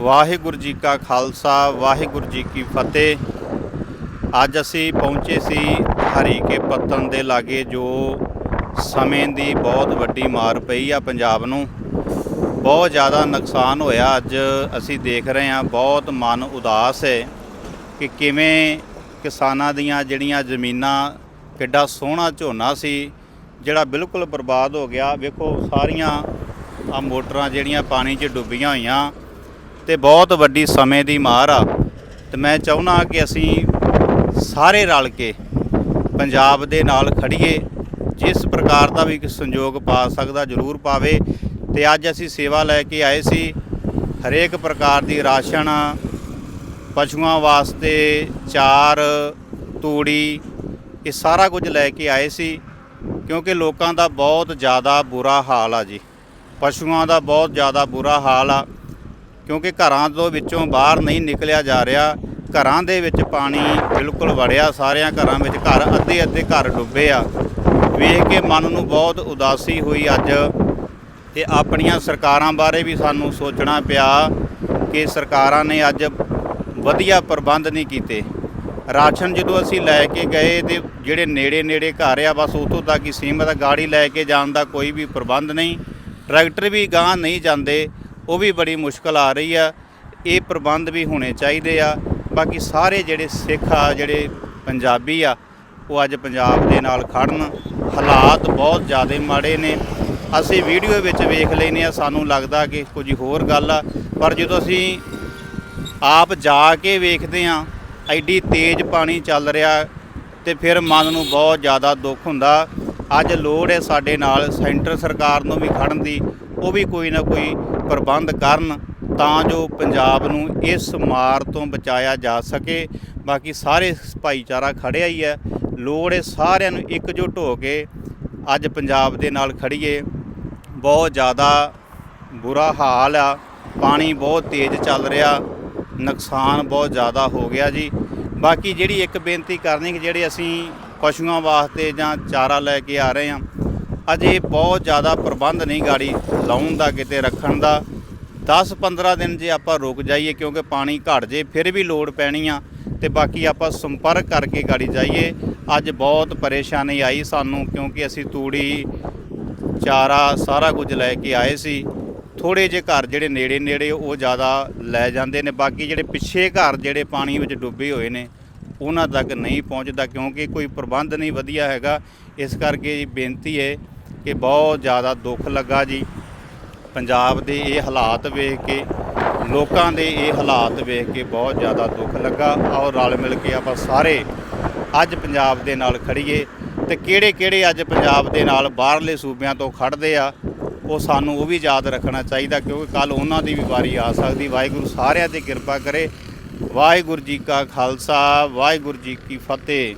ਵਾਹਿਗੁਰੂ ਜੀ ਕਾ ਖਾਲਸਾ, ਵਾਹਿਗੁਰੂ ਜੀ ਕੀ ਫਤਿਹ। ਅੱਜ ਅਸੀਂ ਪਹੁੰਚੇ ਸੀ ਹਰੀਕੇ ਪੱਤਨ ਦੇ ਲਾਗੇ, ਜੋ ਸਮੇਂ ਦੀ ਬਹੁਤ ਵੱਡੀ ਮਾਰ ਪਈ ਆ ਪੰਜਾਬ ਨੂੰ। ਬਹੁਤ ਜ਼ਿਆਦਾ ਨੁਕਸਾਨ ਹੋਇਆ ਅੱਜ ਅਸੀਂ ਦੇਖ ਰਹੇ ਹਾਂ। ਬਹੁਤ ਮਨ ਉਦਾਸ ਹੈ ਕਿ ਕਿਵੇਂ ਕਿਸਾਨਾਂ ਦੀਆਂ ਜਿਹੜੀਆਂ ਜ਼ਮੀਨਾਂ ਕਿੱਡਾ ਸੋਹਣਾ ਝੋਨਾ ਸੀ, ਜਿਹੜਾ ਬਿਲਕੁਲ ਬਰਬਾਦ ਹੋ ਗਿਆ। ਵੇਖੋ ਸਾਰੀਆਂ ਆ ਮੋਟਰਾਂ ਜਿਹੜੀਆਂ ਪਾਣੀ 'ਚ ਡੁੱਬੀਆਂ ਹੋਈਆਂ ਤੇ ਬਹੁਤ ਵੱਡੀ ਸਮੇਂ ਦੀ ਮਾਰ ਆ। ਤੇ ਮੈਂ ਚਾਹੁੰਦਾ ਕਿ ਅਸੀਂ ਸਾਰੇ ਰਲ ਕੇ ਪੰਜਾਬ ਦੇ ਨਾਲ ਖੜੀਏ, ਜਿਸ ਪ੍ਰਕਾਰ ਦਾ ਵੀ ਸੰਯੋਗ ਪਾ ਸਕਦਾ ਜ਼ਰੂਰ ਪਾਵੇ। ਤੇ ਅੱਜ ਅਸੀਂ ਸੇਵਾ ਲੈ ਕੇ ਆਏ ਸੀ। ਹਰੇਕ ਪ੍ਰਕਾਰ ਦੀ ਰਾਸ਼ਨ, ਪਸ਼ੂਆਂ ਵਾਸਤੇ ਚਾਰ, ਤੂੜੀ, ਇਹ ਸਾਰਾ ਕੁਝ ਲੈ ਕੇ ਆਏ ਸੀ, ਕਿਉਂਕਿ ਲੋਕਾਂ ਦਾ ਬਹੁਤ ਜ਼ਿਆਦਾ ਬੁਰਾ ਹਾਲ ਆ ਜੀ। ਪਸ਼ੂਆਂ ਦਾ ਬਹੁਤ ਜ਼ਿਆਦਾ ਬੁਰਾ ਹਾਲ ਆ। ਕਿਉਂਕਿ ਘਰਾਂ ਤੋਂ ਵਿੱਚੋਂ ਬਾਹਰ ਨਹੀਂ ਨਿਕਲਿਆ ਜਾ ਰਿਹਾ। ਘਰਾਂ ਦੇ ਵਿੱਚ ਪਾਣੀ ਬਿਲਕੁਲ ਵੜਿਆ, ਸਾਰਿਆਂ ਘਰਾਂ ਵਿੱਚ ਘਰ, ਅੱਧੇ ਅੱਧੇ ਘਰ ਡੁੱਬੇ ਆ। ਵੇਖ ਕੇ ਮਨ ਨੂੰ ਬਹੁਤ ਉਦਾਸੀ ਹੋਈ ਅੱਜ। ਤੇ ਆਪਣੀਆਂ ਸਰਕਾਰਾਂ ਬਾਰੇ ਵੀ ਸਾਨੂੰ ਸੋਚਣਾ ਪਿਆ ਕਿ ਸਰਕਾਰਾਂ ਨੇ ਅੱਜ ਵਧੀਆ ਪ੍ਰਬੰਧ ਨਹੀਂ ਕੀਤੇ। ਰਾਸ਼ਨ ਜਦੋਂ ਅਸੀਂ ਲੈ ਕੇ ਗਏ ਤੇ ਜਿਹੜੇ ਨੇੜੇ ਨੇੜੇ ਘਰ ਆ, ਬਸ ਉਤੋਂ ਤੱਕ ਹੀ ਸੀਮਤ ਗਾੜੀ ਲੈ ਕੇ ਜਾਣ ਦਾ ਕੋਈ ਵੀ ਪ੍ਰਬੰਧ ਨਹੀਂ। ਟਰੈਕਟਰ ਵੀ ਗਾਂ ਨਹੀਂ ਜਾਂਦੇ। ਉਹ ਵੀ ਬੜੀ ਮੁਸ਼ਕਲ ਆ ਰਹੀ ਆ। ਇਹ ਪ੍ਰਬੰਧ ਵੀ ਹੋਣੇ ਚਾਹੀਦੇ ਆ। ਬਾਕੀ ਸਾਰੇ ਜਿਹੜੇ ਸਿੱਖ ਆ, ਜਿਹੜੇ ਪੰਜਾਬੀ ਆ, ਉਹ ਅੱਜ ਪੰਜਾਬ ਦੇ ਨਾਲ ਖੜਨ। ਹਾਲਾਤ ਬਹੁਤ ਜ਼ਿਆਦਾ ਮਾੜੇ ਨੇ। ਅਸੀਂ ਵੀਡੀਓ ਵਿੱਚ ਵੇਖ ਲੈਨੇ ਆ, ਸਾਨੂੰ ਲੱਗਦਾ ਕਿ ਕੁਝ ਹੋਰ ਗੱਲ ਆ। ਪਰ ਜਦੋਂ ਅਸੀਂ ਆਪ ਜਾ ਕੇ ਵੇਖਦੇ ਆ, ਐਡੀ ਤੇਜ਼ ਪਾਣੀ ਚੱਲ ਰਿਹਾ ਤੇ ਫਿਰ ਮਨ ਨੂੰ ਬਹੁਤ ਜ਼ਿਆਦਾ ਦੁੱਖ ਹੁੰਦਾ। ਅੱਜ ਲੋੜ ਹੈ ਸਾਡੇ ਨਾਲ ਸੈਂਟਰ ਸਰਕਾਰ ਨੂੰ ਵੀ ਖੜਨ ਦੀ। ਉਹ ਵੀ ਕੋਈ ਨਾ ਕੋਈ ਪ੍ਰਬੰਧ ਕਰਨ ਤਾਂ ਜੋ ਪੰਜਾਬ ਨੂੰ ਇਸ ਮਾਰ ਤੋਂ ਬਚਾਇਆ ਜਾ ਸਕੇ। ਬਾਕੀ ਸਾਰੇ ਭਾਈਚਾਰਾ ਖੜਿਆ ਹੀ ਹੈ। ਲੋੜ ਹੈ ਸਾਰਿਆਂ ਨੂੰ ਇਕਜੁੱਟ ਹੋ ਕੇ ਅੱਜ ਪੰਜਾਬ ਦੇ ਨਾਲ ਖੜੀਏ। ਬਹੁਤ ਜ਼ਿਆਦਾ ਬੁਰਾ ਹਾਲ ਆ। ਪਾਣੀ ਬਹੁਤ ਤੇਜ਼ ਚੱਲ ਰਿਹਾ। ਨੁਕਸਾਨ ਬਹੁਤ ਜ਼ਿਆਦਾ ਹੋ ਗਿਆ ਜੀ। ਬਾਕੀ ਜਿਹੜੀ ਇੱਕ ਬੇਨਤੀ ਕਰਨੀ ਕਿ ਜਿਹੜੇ ਅਸੀਂ ਪਸ਼ੂਆਂ ਵਾਸਤੇ ਜਾਂ ਚਾਰਾ ਲੈ ਕੇ ਆ ਰਹੇ ਹਾਂ ਅਜੇ ਬਹੁਤ ਜ਼ਿਆਦਾ ਪ੍ਰਬੰਧ ਨਹੀਂ ਗਾੜੀ ਲਾਉਣ ਦਾ, ਕਿਤੇ ਰੱਖਣ ਦਾ। 10-15 ਦਿਨ ਜੇ ਆਪਾਂ ਰੁਕ ਜਾਈਏ, ਕਿਉਂਕਿ ਪਾਣੀ ਘਟ ਜੇ, ਫਿਰ ਵੀ ਲੋੜ ਪੈਣੀ ਆ। ਤੇ ਬਾਕੀ ਆਪਾਂ ਸੰਪਰਕ ਕਰਕੇ ਗਾੜੀ ਜਾਈਏ। ਅੱਜ ਬਹੁਤ ਪਰੇਸ਼ਾਨੀ ਆਈ ਸਾਨੂੰ, ਕਿਉਂਕਿ ਅਸੀਂ ਤੂੜੀ, ਚਾਰਾ ਸਾਰਾ ਕੁਝ ਲੈ ਕੇ ਆਏ ਸੀ। ਥੋੜੇ ਜਿਹੇ ਘਰ ਜਿਹੜੇ ਨੇੜੇ ਨੇੜੇ ਉਹ ਜ਼ਿਆਦਾ ਲੈ ਜਾਂਦੇ ਨੇ। ਬਾਕੀ ਜਿਹੜੇ ਪਿੱਛੇ ਘਰ ਜਿਹੜੇ ਪਾਣੀ ਵਿੱਚ ਡੁੱਬੇ ਹੋਏ ਨੇ, ਉਹਨਾਂ ਤੱਕ ਨਹੀਂ ਪਹੁੰਚਦਾ, ਕਿਉਂਕਿ ਕੋਈ ਪ੍ਰਬੰਧ ਨਹੀਂ ਵਧੀਆ ਹੈਗਾ। ਇਸ ਕਰਕੇ ਬੇਨਤੀ ਹੈ ਕਿ ਬਹੁਤ ਜ਼ਿਆਦਾ ਦੁੱਖ ਲੱਗਾ ਜੀ। ਪੰਜਾਬ ਦੇ ਇਹ ਹਾਲਾਤ ਵੇਖ ਕੇ, ਲੋਕਾਂ ਦੇ ਇਹ ਹਾਲਾਤ ਵੇਖ ਕੇ ਬਹੁਤ ਜ਼ਿਆਦਾ ਦੁੱਖ ਲੱਗਾ। ਔਰ ਰਲ ਮਿਲ ਕੇ ਆਪਾਂ ਸਾਰੇ ਅੱਜ ਪੰਜਾਬ ਦੇ ਨਾਲ ਖੜੀਏ ਤੇ ਕਿਹੜੇ ਕਿਹੜੇ ਅੱਜ ਪੰਜਾਬ ਦੇ ਨਾਲ ਬਾਹਰਲੇ ਸੂਬਿਆਂ ਤੋਂ ਖੜਦੇ ਆ, ਉਹ ਸਾਨੂੰ ਉਹ ਵੀ ਯਾਦ ਰੱਖਣਾ ਚਾਹੀਦਾ ਕਿਉਂਕਿ ਕੱਲ ਉਹਨਾਂ ਦੀ ਵੀ ਵਾਰੀ ਆ ਸਕਦੀ। ਵਾਹਿਗੁਰੂ ਸਾਰਿਆਂ ਤੇ ਕਿਰਪਾ ਕਰੇ। ਵਾਹਿਗੁਰੂ ਜੀ ਕਾ ਖਾਲਸਾ, ਵਾਹਿਗੁਰੂ ਜੀ ਕੀ ਫਤਿਹ।